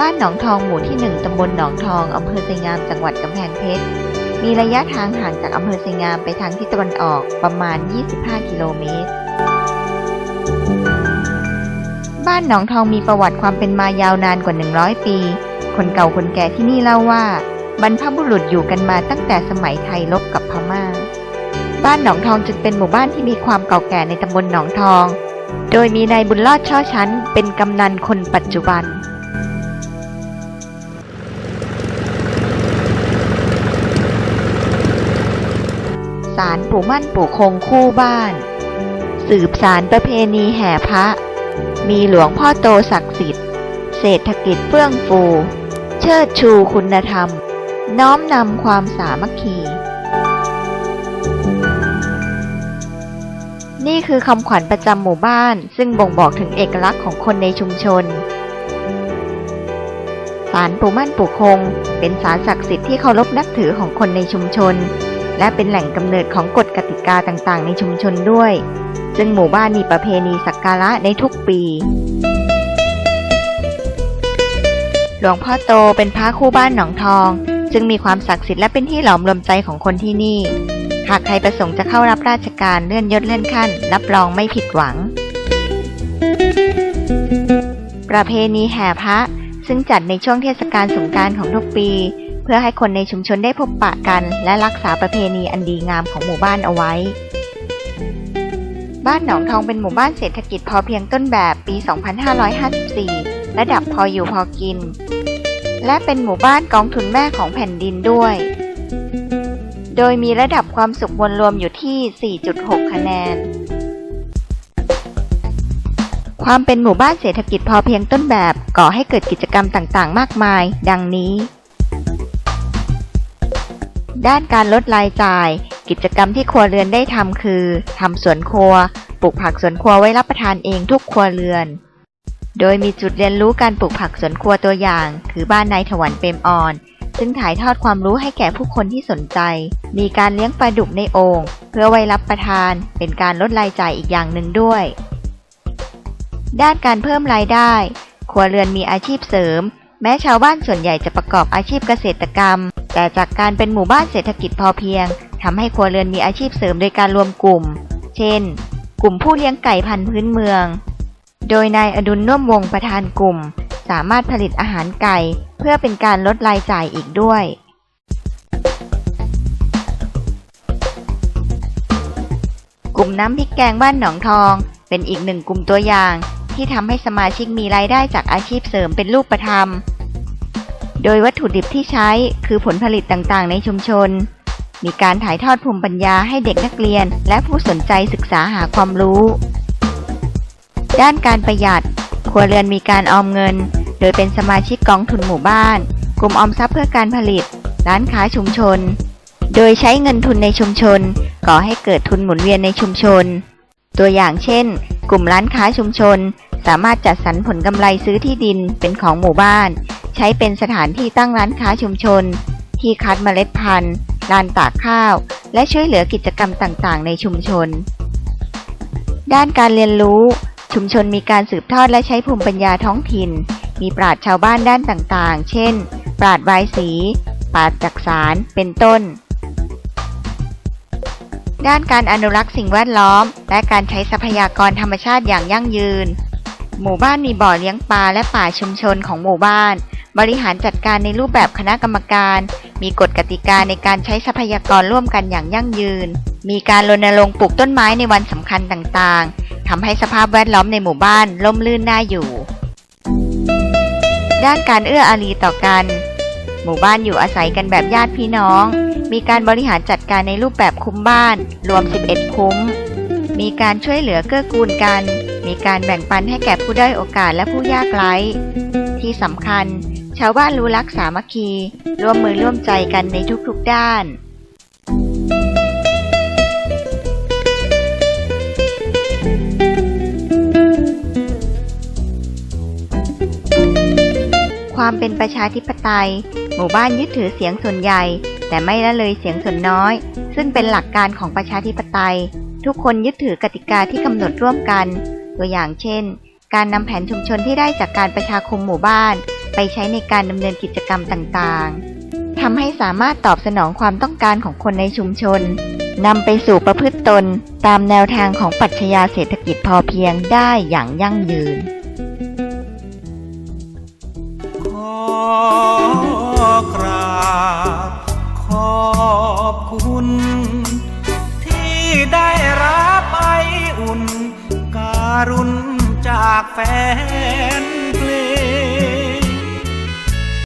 บ้านหนองทองหมู่ที่ 1 ตำบลหนองทอง อำเภอไซงาม จังหวัดกำแพงเพชร มีระยะทางห่างจากอำเภอไซงามไปทางทิศตะวันออกประมาณ 25 กิโลเมตร บ้านหนองทองมีประวัติความเป็นมายาวนานกว่า 100 ปี คนเก่าคนแก่ที่นี่เล่าว่า บรรพบุรุษอยู่กันมาตั้งแต่สมัยไทยลบกับพม่า บ้านหนองทองจึงเป็นหมู่บ้านที่มีความเก่าแก่ในตำบลหนองทอง โดยมีนายบุญรอดช่อชั้น เป็นกำนันคนปัจจุบัน ปู่มั่นปู่คงคู่บ้าน สืบสารประเพณีแห่พระ มีหลวงพ่อโตศักดิ์สิทธิ์ เศรษฐกิจเฟื่องฟู เชิดชูคุณธรรม น้อมนำความสามัคคี นี่คือคำขวัญประจำหมู่บ้านซึ่งบ่งบอกถึงเอกลักษณ์ของคนในชุมชนศาลปู่มั่นปู่คง เป็นศาลศักดิ์สิทธิ์ที่เคารพนับถือของคนในชุมชน และเป็นแหล่งกำเนิดของกฎกติกาต่างๆ ในชุมชนด้วย ซึ่งหมู่บ้านมีประเพณีสักการะในทุกปี หลวงพ่อโตเป็นพระคู่บ้านหนองทองจึงมีความศักดิ์สิทธิ์และเป็นที่หลอมรวมใจของคนที่นี่ หากใครประสงค์จะเข้ารับราชการเลื่อนยศเลื่อนขั้น รับรองไม่ผิดหวัง ประเพณีแห่พระซึ่งจัดในช่วงเทศกาลสงการของทุกปี พื่อให้คนในชุมชนได้พบปะกัน และรักษาประเพณีอันดีงามของหมู่บ้านเอาไว้ บ้านหนองทองเป็นหมู่บ้านเศรษฐกิจพอเพียงต้นแบบปี 2554 ระดับพออยู่พอกิน และเป็นหมู่บ้านกองทุนแม่ของแผ่นดินด้วย โดยมีระดับความสุขมวลรวมอยู่ที่ 4.6 คะแนนความเป็นหมู่บ้านเศรษฐกิจพอเพียงต้นแบบก่อให้เกิดกิจกรรมต่างๆ มากมาย ดังนี้ ด้านการลดรายจ่าย กิจกรรมที่ครัวเรือนได้ทำคือทำสวนครัว ปลูกผักสวนครัวไว้รับประทานเองทุกครัวเรือน โดยมีจุดเรียนรู้การปลูกผักสวนครัวตัวอย่าง คือบ้านนายถวันเปรมอ่อน ซึ่งถ่ายทอดความรู้ให้แก่ผู้คนที่สนใจ มีการเลี้ยงปลาดุกในโอ่งเพื่อไว้รับประทาน เป็นการลดรายจ่ายอีกอย่างหนึ่งด้วย ด้านการเพิ่มรายได้ ครัวเรือนมีอาชีพเสริม แม้ชาวบ้านส่วนใหญ่จะประกอบอาชีพเกษตรกรรม แต่จากการเป็นหมู่บ้านเศรษฐกิจพอเพียงทำให้ครัวเรือนมีอาชีพเสริมโดยการรวมกลุ่ม เช่น กลุ่มผู้เลี้ยงไก่พันธุ์พื้นเมือง โดยนายอดุลน่วมวงศ์ประธานกลุ่ม สามารถผลิตอาหารไก่ เพื่อเป็นการลดรายจ่ายอีกด้วยกลุ่มน้ำพริกแกงบ้านหนองทอง เป็นอีกหนึ่งกลุ่มตัวอย่าง ที่ทำให้สมาชิกมีรายได้จากอาชีพเสริมเป็นรูปธรรม โดยวัตถุดิบที่ใช้คือผลผลิตต่างๆ ในชุมชน มีการถ่ายทอดภูมิปัญญาให้เด็กนักเรียน และผู้สนใจศึกษาหาความรู้ ด้านการประหยัด ครัวเรือนมีการออมเงิน โดยเป็นสมาชิกกองทุนหมู่บ้าน กลุ่มออมทรัพย์เพื่อการผลิต ร้านค้าชุมชน โดยใช้เงินทุนในชุมชนก่อให้เกิดทุนหมุนเวียนในชุมชน ตัวอย่างเช่น กลุ่มร้านค้าชุมชน สามารถจัดสรรผลกำไรซื้อที่ดินเป็นของหมู่บ้าน ใช้เป็นสถานที่ตั้งร้านค้าชุมชน ที่คัดเมล็ดพันธุ์ลานตากข้าว และช่วยเหลือกิจกรรมต่างๆ ในชุมชน ด้านการเรียนรู้ ชุมชนมีการสืบทอดและใช้ภูมิปัญญาท้องถิ่น มีปราชญ์ชาวบ้านด้านต่างๆ เช่น ปราชญ์บายสี ปราชญ์จักสาร เป็นต้น ด้านการอนุรักษ์สิ่งแวดล้อม และการใช้ทรัพยากรธรรมชาติอย่างยั่งยืน หมู่บ้านมีบ่อเลี้ยงปลาและป่าชุมชนของหมู่บ้าน บริหารจัดการในรูปแบบคณะกรรมการ มีกฎกติกาในการใช้ทรัพยากรร่วมกันอย่างยั่งยืน มีการรณรงค์ปลูกต้นไม้ในวันสำคัญต่างๆทำให้สภาพแวดล้อมในหมู่บ้านร่มรื่นน่าอยู่ ด้านการเอื้ออารีต่อกัน หมู่บ้านอยู่อาศัยกันแบบญาติพี่น้อง มีการบริหารจัดการในรูปแบบคุ้มบ้าน รวม 11 คุ้ม มีการช่วยเหลือเกื้อกูลกัน มีการแบ่งปันให้แก่ผู้ด้อยโอกาสและผู้ยากไร้ ที่สำคัญ ชาวบ้านรู้รักสามัคคี ร่วมมือร่วมใจกันในทุกๆด้านความเป็นประชาธิปไตย หมู่บ้านยึดถือเสียงส่วนใหญ่ แต่ไม่ละเลยเสียงส่วนน้อย ซึ่งเป็นหลักการของประชาธิปไตย ทุกคนยึดถือกติกาที่กำหนดร่วมกัน ตัวอย่างเช่น การนำแผนชุมชนที่ได้จากการประชาคมหมู่บ้าน ไปใช้ในการดำเนินกิจกรรมต่างๆทำให้สามารถตอบสนองความต้องการของคนในชุมชนนำไปสู่ประพฤติตนตามแนวทางของปรัชญาเศรษฐกิจพอเพียงได้อย่างยั่งยืน ขอกราบขอบคุณ ที่ได้รับไออุ่น รุณจากแฟนเพลง